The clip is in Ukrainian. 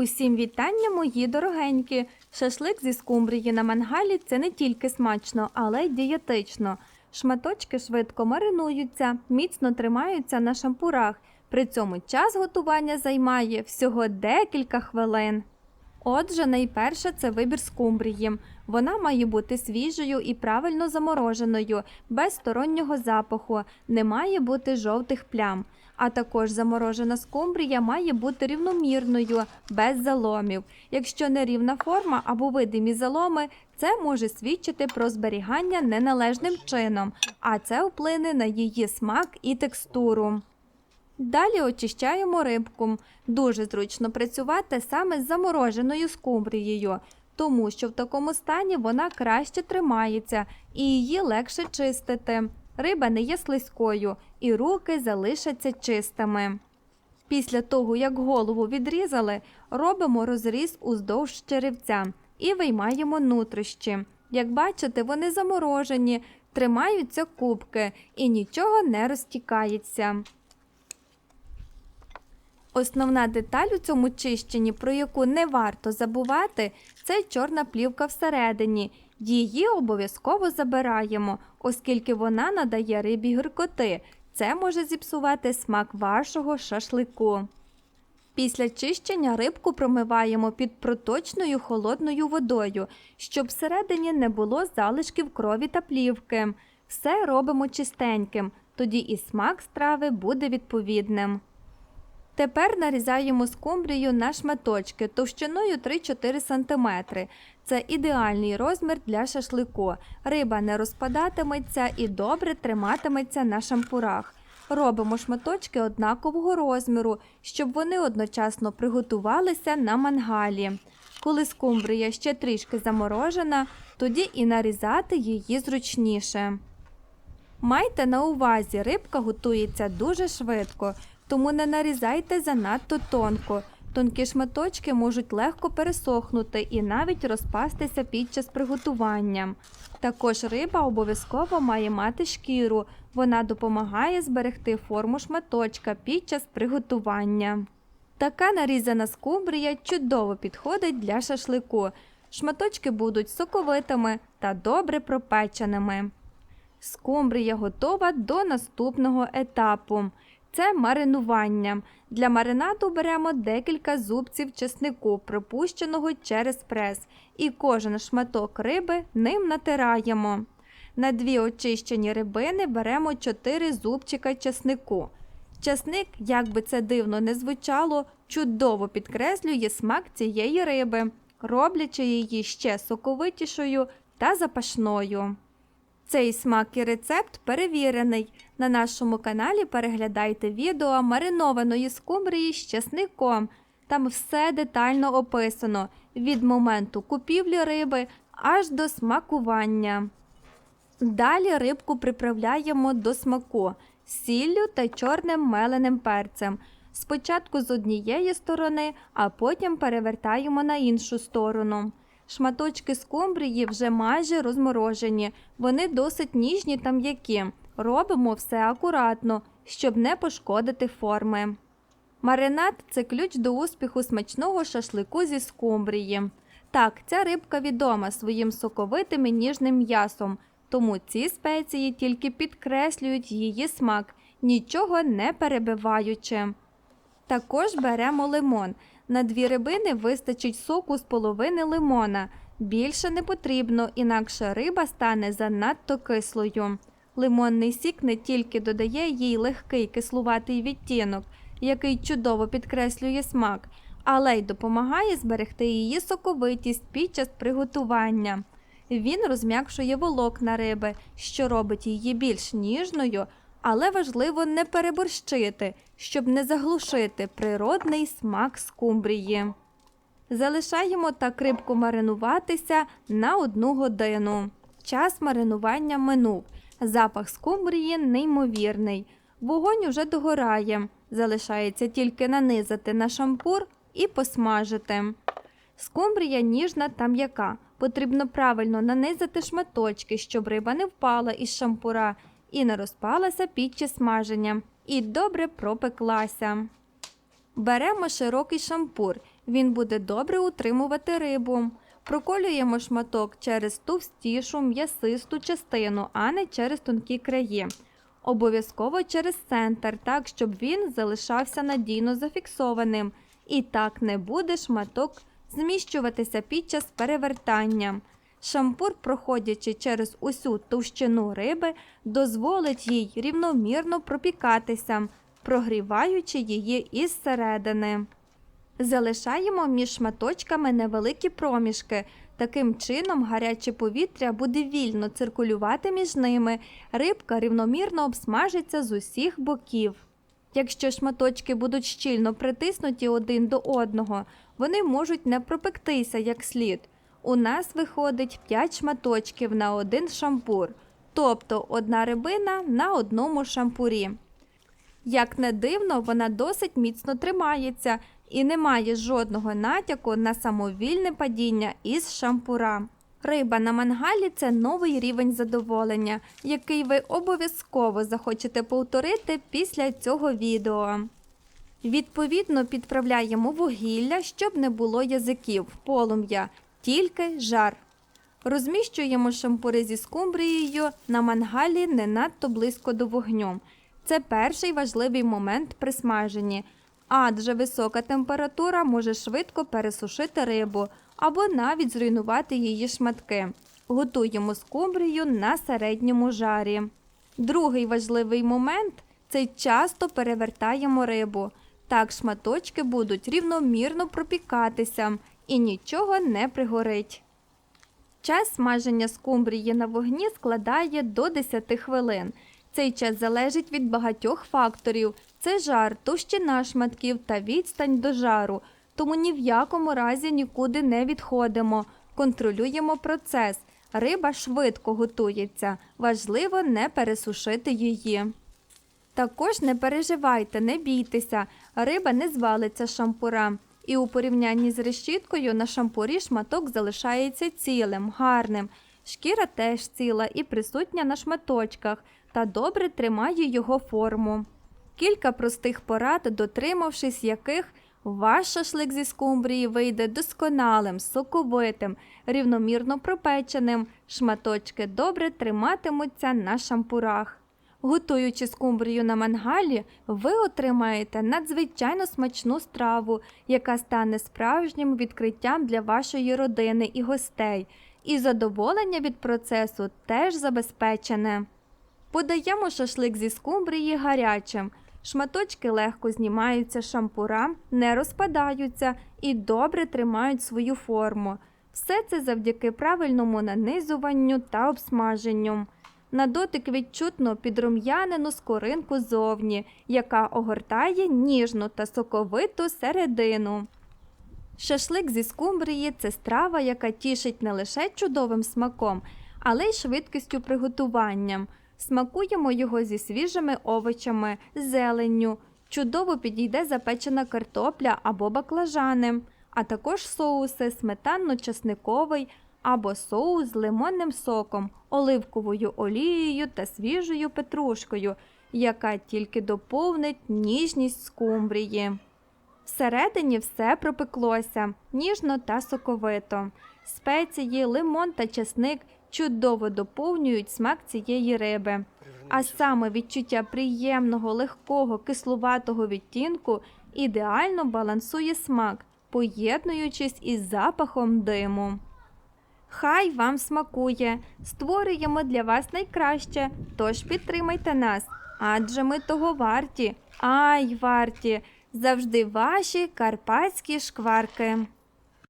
Усім вітання, мої дорогенькі! Шашлик зі скумбрії на мангалі це не тільки смачно, але й дієтично. Шматочки швидко маринуються, міцно тримаються на шампурах. При цьому час готування займає всього декілька хвилин. Отже, найперше це вибір скумбрії. Вона має бути свіжою і правильно замороженою, без стороннього запаху, не має бути жовтих плям. А також заморожена скумбрія має бути рівномірною, без заломів. Якщо нерівна форма або видимі заломи, це може свідчити про зберігання неналежним чином, а це вплине на її смак і текстуру. Далі очищаємо рибку. Дуже зручно працювати саме з замороженою скумбрією, тому що в такому стані вона краще тримається і її легше чистити. Риба не є слизькою і руки залишаться чистими. Після того, як голову відрізали, робимо розріз уздовж черевця і виймаємо нутрощі. Як бачите, вони заморожені, тримаються кубки і нічого не розтікається. Основна деталь у цьому чищенні, про яку не варто забувати, це чорна плівка всередині. Її обов'язково забираємо, оскільки вона надає рибі гіркоти. Це може зіпсувати смак вашого шашлику. Після чищення рибку промиваємо під проточною холодною водою, щоб всередині не було залишків крові та плівки. Все робимо чистеньким, тоді і смак страви буде відповідним. Тепер нарізаємо скумбрію на шматочки товщиною 3-4 см. Це ідеальний розмір для шашлику. Риба не розпадатиметься і добре триматиметься на шампурах. Робимо шматочки однакового розміру, щоб вони одночасно приготувалися на мангалі. Коли скумбрія ще трішки заморожена, тоді і нарізати її зручніше. Майте на увазі, рибка готується дуже швидко, тому не нарізайте занадто тонко. Тонкі шматочки можуть легко пересохнути і навіть розпастися під час приготування. Також риба обов'язково має мати шкіру, вона допомагає зберегти форму шматочка під час приготування. Така нарізана скумбрія чудово підходить для шашлику. Шматочки будуть соковитими та добре пропеченими. Скумбрія готова до наступного етапу. Це маринування. Для маринаду беремо декілька зубців чеснику, пропущеного через прес, і кожен шматок риби ним натираємо. На дві очищені рибини беремо 4 зубчика чеснику. Часник, як би це дивно не звучало, чудово підкреслює смак цієї риби, роблячи її ще соковитішою та запашною. Цей смак і рецепт перевірений. На нашому каналі переглядайте відео маринованої скумбрії з чесником. Там все детально описано від моменту купівлі риби аж до смакування. Далі рибку приправляємо до смаку сіллю та чорним меленим перцем. Спочатку з однієї сторони, а потім перевертаємо на іншу сторону. Шматочки скумбрії вже майже розморожені, вони досить ніжні та м'які. Робимо все акуратно, щоб не пошкодити форми. Маринад це ключ до успіху смачного шашлику зі скумбрії. Так, ця рибка відома своїм соковитим і ніжним м'ясом, тому ці спеції тільки підкреслюють її смак, нічого не перебиваючи. Також беремо лимон. На дві рибини вистачить соку з половини лимона. Більше не потрібно, інакше риба стане занадто кислою. Лимонний сік не тільки додає їй легкий кислуватий відтінок, який чудово підкреслює смак, але й допомагає зберегти її соковитість під час приготування. Він розм'якшує волокна риби, що робить її більш ніжною, але важливо не переборщити, щоб не заглушити природний смак скумбрії. Залишаємо так рибку маринуватися на одну годину. Час маринування минув. Запах скумбрії неймовірний. Вогонь уже догорає. Залишається тільки нанизати на шампур і посмажити. Скумбрія ніжна та м'яка. Потрібно правильно нанизати шматочки, щоб риба не впала із шампура і не розпалася під час смаження, і добре пропеклася. Беремо широкий шампур Він буде добре утримувати рибу. Проколюємо шматок через товстішу м'ясисту частину, а не через тонкі краї. Обов'язково через центр, так, щоб він залишався надійно зафіксованим. І так не буде шматок зміщуватися під час перевертання. Шампур, проходячи через усю товщину риби, дозволить їй рівномірно пропікатися, прогріваючи її із середини. Залишаємо між шматочками невеликі проміжки. Таким чином гаряче повітря буде вільно циркулювати між ними, рибка рівномірно обсмажиться з усіх боків. Якщо шматочки будуть щільно притиснуті один до одного, вони можуть не пропектися як слід. У нас виходить 5 шматочків на один шампур, тобто одна рибина на одному шампурі. Як не дивно, вона досить міцно тримається і не має жодного натяку на самовільне падіння із шампура. Риба на мангалі це новий рівень задоволення, який ви обов'язково захочете повторити після цього відео. Відповідно, підправляємо вугілля, щоб не було язиків, полум'я, тільки жар. Розміщуємо шампури зі скумбрією на мангалі не надто близько до вогню. Це перший важливий момент при смаженні, адже висока температура може швидко пересушити рибу або навіть зруйнувати її шматки. Готуємо скумбрію на середньому жарі. Другий важливий момент це часто перевертаємо рибу. Так шматочки будуть рівномірно пропікатися і нічого не пригорить. Час смаження скумбрії на вогні складає до 10 хвилин. Цей час залежить від багатьох факторів: це жар, товщина шматків та відстань до жару. Тому ні в якому разі нікуди не відходимо. Контролюємо процес. Риба швидко готується. Важливо не пересушити її. Також не переживайте, не бійтеся, риба не звалиться шампура. І у порівнянні з решіткою на шампурі шматок залишається цілим, гарним. Шкіра теж ціла і присутня на шматочках та добре тримає його форму. Кілька простих порад, дотримавшись яких ваш шашлик зі скумбрії вийде досконалим, соковитим, рівномірно пропеченим, шматочки добре триматимуться на шампурах. Готуючи скумбрію на мангалі, ви отримаєте надзвичайно смачну страву, яка стане справжнім відкриттям для вашої родини і гостей, і задоволення від процесу теж забезпечене. Подаємо шашлик зі скумбрії гарячим. Шматочки легко знімаються шампура, не розпадаються і добре тримають свою форму. Все це завдяки правильному нанизуванню та обсмаженню. На дотик відчутно підрум'янену скоринку зовні, яка огортає ніжну та соковиту середину. Шашлик зі скумбрії це страва, яка тішить не лише чудовим смаком, але й швидкістю приготування. Смакуємо його зі свіжими овочами, зеленню. Чудово підійде запечена картопля або баклажани, а також соуси сметанно-часниковий або соус з лимонним соком, оливковою олією та свіжою петрушкою, яка тільки доповнить ніжність скумбрії. Всередині все пропеклося ніжно та соковито. Спеції, лимон та чесник чудово доповнюють смак цієї риби. А саме відчуття приємного, легкого, кислуватого відтінку ідеально балансує смак, поєднуючись із запахом диму. Хай вам смакує! Створюємо для вас найкраще, тож підтримайте нас, адже ми того варті, ай варті, завжди ваші карпатські шкварки.